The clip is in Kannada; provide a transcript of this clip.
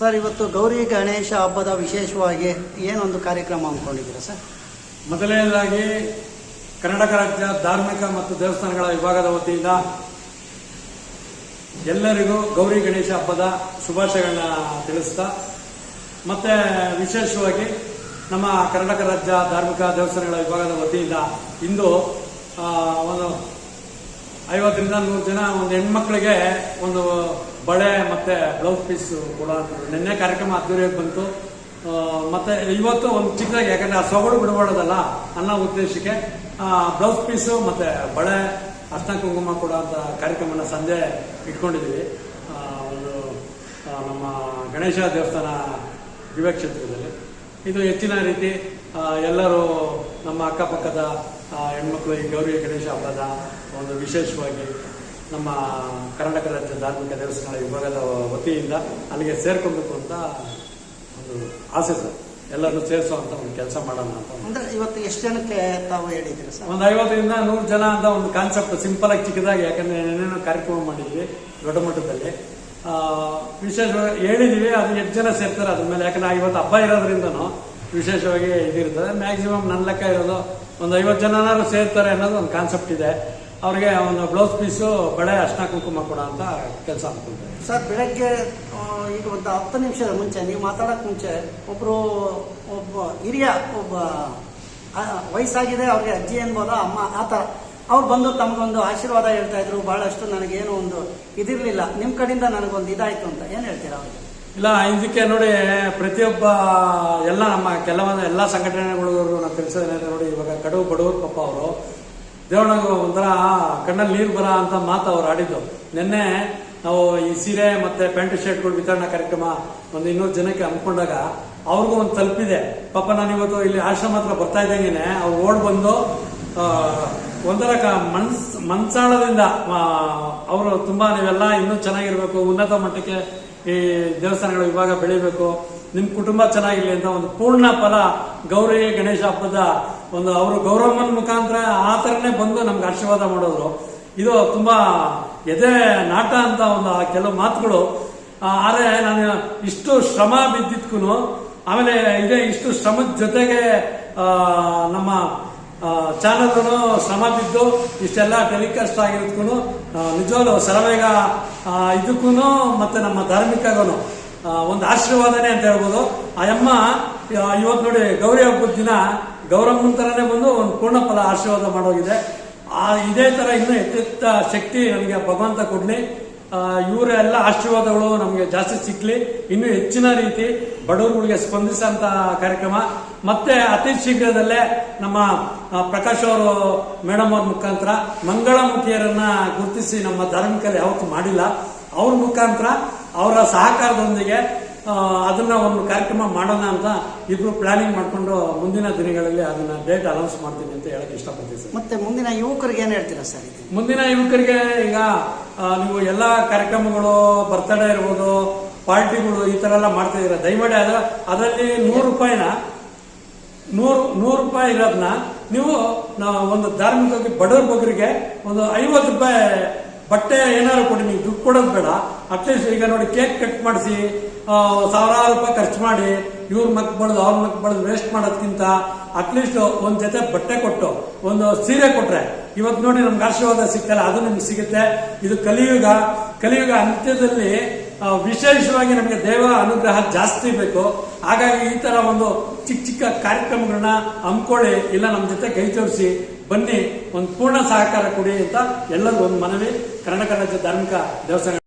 ಸರ್, ಇವತ್ತು ಗೌರಿ ಗಣೇಶ ಹಬ್ಬದ ವಿಶೇಷವಾಗಿ ಏನೊಂದು ಕಾರ್ಯಕ್ರಮ ಅಂದ್ಕೊಂಡಿದ್ದೀರಾ ಸರ್? ಮೊದಲನೇದಾಗಿ ಕರ್ನಾಟಕ ರಾಜ್ಯ ಧಾರ್ಮಿಕ ಮತ್ತು ದೇವಸ್ಥಾನಗಳ ವಿಭಾಗದ ವತಿಯಿಂದ ಎಲ್ಲರಿಗೂ ಗೌರಿ ಗಣೇಶ ಹಬ್ಬದ ಶುಭಾಶಯಗಳನ್ನ ತಿಳಿಸ್ತಾ, ಮತ್ತೆ ವಿಶೇಷವಾಗಿ ನಮ್ಮ ಕರ್ನಾಟಕ ರಾಜ್ಯ ಧಾರ್ಮಿಕ ದೇವಸ್ಥಾನಗಳ ವಿಭಾಗದ ವತಿಯಿಂದ ಇಂದು ಒಂದು ಐವತ್ತರಿಂದ ನೂರು ಜನ ಒಂದು ಹೆಣ್ಮಕ್ಳಿಗೆ ಒಂದು ಬಳೆ ಮತ್ತೆ ಬ್ಲೌಸ್ ಪೀಸ್ ಕೂಡ ನಿನ್ನೆ ಕಾರ್ಯಕ್ರಮ ಅದ್ದೂರಿಯಾಗಿ ಬಂತು. ಮತ್ತೆ ಇವತ್ತು ಒಂದು ಚಿಕ್ಕದಾಗಿ, ಯಾಕಂದ್ರೆ ಆ ಸೊಗಡು ಬಿಡಬಾರ್ದಲ್ಲ ಅನ್ನೋ ಉದ್ದೇಶಕ್ಕೆ ಬ್ಲೌಸ್ ಪೀಸು ಮತ್ತೆ ಬಳೆ ಅಷ್ಟ ಕುಂಕುಮ ಕೂಡ ಅಂತ ಕಾರ್ಯಕ್ರಮನ ಸಂಜೆ ಇಟ್ಕೊಂಡಿದ್ದೀವಿ. ಒಂದು ನಮ್ಮ ಗಣೇಶ ದೇವಸ್ಥಾನ ದಿವ್ಯ ಕ್ಷೇತ್ರದಲ್ಲಿ. ಇದು ಹೆಚ್ಚಿನ ರೀತಿ ಎಲ್ಲರೂ ನಮ್ಮ ಅಕ್ಕಪಕ್ಕದ ಹೆಣ್ಮಕ್ಳು ಈ ಗೌರಿ ಗಣೇಶ ಹಬ್ಬದ ಒಂದು ವಿಶೇಷವಾಗಿ ನಮ್ಮ ಕರ್ನಾಟಕ ರಾಜ್ಯ ಧಾರ್ಮಿಕ ದೇವಸ್ಥಾನ ವಿಭಾಗದ ವತಿಯಿಂದ ಅಲ್ಲಿಗೆ ಸೇರ್ಕೊಬೇಕು ಅಂತ ಒಂದು ಆಸೆ ಸರ್. ಎಲ್ಲರನ್ನು ಸೇರಿಸುವಂತ ಒಂದು ಕೆಲಸ ಮಾಡೋಣ ಅಂತ ಅಂದ್ರೆ ಇವತ್ತು ಎಷ್ಟು ಜನಕ್ಕೆ ತಾವು ಹೇಳಿದ್ದೀರಿ ಸರ್? ಒಂದು ಐವತ್ತರಿಂದ ನೂರು ಜನ ಅಂತ ಒಂದು ಕಾನ್ಸೆಪ್ಟ್ ಸಿಂಪಲ್ ಆಗಿ ಚಿಕ್ಕದಾಗಿ ಯಾಕಂದ್ರೆ ಏನೇನೋ ಕಾರ್ಯಕ್ರಮ ಮಾಡಿದ್ವಿ ದೊಡ್ಡ ಮಟ್ಟದಲ್ಲಿ. ವಿಶೇಷವಾಗಿ ಹೇಳಿದೀವಿ ಅದು ಎಷ್ಟು ಜನ ಸೇರ್ತಾರೆ ಅದ್ರ ಮೇಲೆ. ಯಾಕಂದ್ರೆ ಇವತ್ತು ಹಬ್ಬ ಇರೋದ್ರಿಂದನೂ ವಿಶೇಷವಾಗಿ ಇದಿರ್ತದೆ. ಮ್ಯಾಕ್ಸಿಮಮ್ ನನ್ನ ಲೆಕ್ಕ ಇರೋದು ಒಂದು ಐವತ್ತು ಜನನಾರು ಸೇರ್ತಾರೆ ಅನ್ನೋದು ಒಂದು ಕಾನ್ಸೆಪ್ಟ್ ಇದೆ. ಅವ್ರಿಗೆ ಒಂದು ಬ್ಲೌಸ್ ಪೀಸು ಬಳೆ ಅರ್ಶನ ಕುಂಕುಮ ಕೊಡ ಅಂತ ಕೆಲಸ ಅನ್ಕೊಂಡೆ ಸರ್ ಬೆಳಗ್ಗೆ ಈಗ ಒಂದು ಹತ್ತು ನಿಮಿಷದ ಮುಂಚೆ ನೀವು ಮಾತಾಡೋಕೆ ಮುಂಚೆ ಒಬ್ಬರು ಒಬ್ಬ ಹಿರಿಯ ಒಬ್ಬ ವಯಸ್ಸಾಗಿದೆ ಅವ್ರಿಗೆ ಅಜ್ಜಿ ಅನ್ಬೋದ ಅಮ್ಮ ಆ ಥರ. ಅವ್ರು ಬಂದು ತಮಗೊಂದು ಆಶೀರ್ವಾದ ಹೇಳ್ತಾ ಇದ್ರು ಬಹಳಷ್ಟು ನನಗೇನು ಒಂದು ಇದಿರಲಿಲ್ಲ. ನಿಮ್ಮ ಕಡೆಯಿಂದ ನನಗೊಂದು ಇದಾಯ್ತು ಅಂತ ಏನು ಹೇಳ್ತೀರಾ ಅವ್ರಿಗೆ ಇಲ್ಲ ಇದಕ್ಕೆ ನೋಡಿ ಪ್ರತಿಯೊಬ್ಬ ಎಲ್ಲ ನಮ್ಮ ಕೆಲವೊಂದು ಎಲ್ಲ ಸಂಘಟನೆಗಳು ನಾವು ತಿಳಿಸೋದೇನೆ ನೋಡಿ ಇವಾಗ ಕಡು ಬಡವರು ಪಪ್ಪ ಅವರು ದೇವಣ್ಣಗ ಒಂಥರ ಕಣ್ಣಲ್ಲಿ ನೀರು ಬರ ಅಂತ ಮಾತು ಅವ್ರು ಆಡಿದ್ದು. ನಿನ್ನೆ ನಾವು ಈ ಸೀರೆ ಮತ್ತೆ ಪ್ಯಾಂಟ್ ಶರ್ಟ್ಗಳು ವಿತರಣಾ ಕಾರ್ಯಕ್ರಮ ಒಂದು ಇನ್ನೂರು ಜನಕ್ಕೆ ಅಂದ್ಕೊಂಡಾಗ ಅವ್ರಿಗೂ ಒಂದು ತಲುಪಿದೆ. ಪಾಪ ನಾನು ಇವತ್ತು ಇಲ್ಲಿ ಆಶ್ರಮ ಹತ್ರ ಬರ್ತಾ ಇದ್ದಂಗೆನೆ ಅವ್ರು ಓಡ್ ಬಂದು ಒಂಥರ ಕ- ಮನ್ಸ್, ಮನ್ಸಾಳದಿಂದ ಅವರು ತುಂಬಾ ನೀವೆಲ್ಲ ಇನ್ನೂ ಚೆನ್ನಾಗಿರ್ಬೇಕು, ಉನ್ನತ ಮಟ್ಟಕ್ಕೆ ಈ ದೇವಸ್ಥಾನಗಳ ವಿಭಾಗ ಬೆಳಿಬೇಕು, ನಿಮ್ ಕುಟುಂಬ ಚೆನ್ನಾಗಿರ್ಲಿ ಅಂತ ಒಂದು ಪೂರ್ಣ ಫಲ ಗೌರಿ ಗಣೇಶ ಹಬ್ಬದ ಒಂದು ಅವರು ಗೌರವನ ಮುಖಾಂತರ ಆ ಥರನೇ ಬಂದು ನಮ್ಗೆ ಆಶೀರ್ವಾದ ಮಾಡಿದ್ರು. ಇದು ತುಂಬಾ ಎದೆ ನಾಟ ಅಂತ ಒಂದು ಕೆಲವು ಮಾತುಗಳು. ಆದ್ರೆ ನಾನು ಇಷ್ಟು ಶ್ರಮ ಬಿದ್ದಿದ್ಕೂ ಆಮೇಲೆ ಇದೇ ಇಷ್ಟು ಶ್ರಮದ ಜೊತೆಗೆ ನಮ್ಮ ಚಾನಲ್ಗೂ ಶ್ರಮ ಬಿದ್ದು ಇಷ್ಟೆಲ್ಲ ಟೆಲಿಕಾಸ್ಟ್ ಆಗಿರೋದಕ್ಕೂ ನಿಜವಾಗ್ಲು ಸರವೇಗ ಇದಕ್ಕೂ ಮತ್ತೆ ನಮ್ಮ ಧಾರ್ಮಿಕಗೂ ಒಂದು ಆಶೀರ್ವಾದನೇ ಅಂತ ಹೇಳ್ಬೋದು. ಆ, ಅಮ್ಮ ಇವತ್ತು ನೋಡಿ ಗೌರಿ ಹಬ್ಬದ ದಿನ ಗೌರಮ್ಮನ ಥರನೇ ಬಂದು ಒಂದು ಪೂರ್ಣ ಫಲ ಆಶೀರ್ವಾದ ಮಾಡೋಗಿದೆ. ಆ, ಇದೇ ತರ ಇನ್ನೂ ಎತ್ತೆತ್ತ ಶಕ್ತಿ ನಮಗೆ ಭಗವಂತ ಕೊಡ್ಲಿ. ಇವರೆಲ್ಲ ಆಶೀರ್ವಾದಗಳು ನಮಗೆ ಜಾಸ್ತಿ ಸಿಕ್ಲಿ. ಇನ್ನು ಹೆಚ್ಚಿನ ರೀತಿ ಬಡವರುಗಳಿಗೆ ಸ್ಪಂದಿಸಂತ ಕಾರ್ಯಕ್ರಮ. ಮತ್ತೆ ಅತಿ ಶೀಘ್ರದಲ್ಲೇ ನಮ್ಮ ಪ್ರಕಾಶ್ ಅವರು, ಮೇಡಮ್ ಅವ್ರ ಮುಖಾಂತರ ಮಂಗಳಮುಖಿಯರನ್ನ ಗುರುತಿಸಿ ನಮ್ಮ ಧಾರ್ಮಿಕರು ಯಾವತ್ತು ಮಾಡಿಲ್ಲ. ಅವ್ರ ಮುಖಾಂತರ ಅವರ ಸಹಕಾರದೊಂದಿಗೆ ಅದನ್ನ ಒಂದು ಕಾರ್ಯಕ್ರಮ ಮಾಡೋಣ ಅಂತ ಇಬ್ರು ಪ್ಲಾನಿಂಗ್ ಮಾಡಿಕೊಂಡು ಮುಂದಿನ ದಿನಗಳಲ್ಲಿ ಅದನ್ನ ಡೇಟ್ ಅನೌನ್ಸ್ ಮಾಡ್ತೀನಿ ಅಂತ ಹೇಳಕ್ ಇಷ್ಟಪಡ್ತೀನಿ ಸರ್. ಮತ್ತೆ ಮುಂದಿನ ಯುವಕರಿಗೆ ಏನು ಹೇಳ್ತೀರಾ ಸರ್ ಮುಂದಿನ ಯುವಕರಿಗೆ ಈಗ ನೀವು ಎಲ್ಲ ಕಾರ್ಯಕ್ರಮಗಳು ಬರ್ತಡೇ ಇರ್ಬೋದು ಪಾರ್ಟಿಗಳು ಈ ತರ ಎಲ್ಲ ಮಾಡ್ತಾ ಇದ್ರೆ ದಯಮಾಡಿ ಅದ ಅದರಲ್ಲಿ ನೂರು ರೂಪಾಯಿನ ನೂರು ನೂರು ರೂಪಾಯಿ ಇರೋದನ್ನ ನೀವು ನಾವು ಒಂದು ಧಾರ್ಮಿಕವಾಗಿ ಬಡವ್ರ ಬಗ್ಗರಿಗೆ ಒಂದು ಐವತ್ತು ರೂಪಾಯಿ ಬಟ್ಟೆ ಏನಾದ್ರು ಕೊಡಿ ನೀವು ದುಡ್ಡು ಕೊಡೋದು ಬೇಡ. ಅಟ್ಲೀಸ್ಟ್ ಈಗ ನೋಡಿ ಕೇಕ್ ಕಟ್ ಮಾಡಿಸಿ ಸಾವಿರಾರು ರೂಪಾಯಿ ಖರ್ಚು ಮಾಡಿ, ಇವ್ರ ಮಕ್ ಬಳ್ದು ಅವ್ರ ಮಕ್ ಬಳ್ದು ವೇಸ್ಟ್ ಮಾಡೋದ್ಕಿಂತ ಅಟ್ಲೀಸ್ಟ್ ಒಂದ್ ಜೊತೆ ಬಟ್ಟೆ ಕೊಟ್ಟು, ಒಂದು ಸೀರೆ ಕೊಟ್ರೆ. ಇವತ್ತು ನೋಡಿ ನಮ್ಗೆ ಆಶೀರ್ವಾದ ಸಿಗ್ತಲ್ಲ, ಅದು ನಿಮ್ಗೆ ಸಿಗುತ್ತೆ. ಇದು ಕಲಿಯುಗ. ಕಲಿಯುಗ ಅಂತ್ಯದಲ್ಲಿ ವಿಶೇಷವಾಗಿ ನಮಗೆ ದೇವರ ಅನುಗ್ರಹ ಜಾಸ್ತಿ ಬೇಕು. ಹಾಗಾಗಿ ಈ ತರ ಒಂದು ಚಿಕ್ಕ ಚಿಕ್ಕ ಕಾರ್ಯಕ್ರಮಗಳನ್ನ ಹಮ್ಮಿಕೊಳ್ಳಿ ಇಲ್ಲ ನಮ್ಮ ಜೊತೆ ಕೈ ಜೋಡಿಸಿ ಬನ್ನಿ, ಒಂದು ಪೂರ್ಣ ಸಹಕಾರ ಕೊಡಿ ಅಂತ ಎಲ್ಲರಿಗೂ ಒಂದು ಮನವಿ ಕರ್ನಾಟಕ ರಾಜ್ಯ ಧಾರ್ಮಿಕ ದೇವಸ್ಥಾನ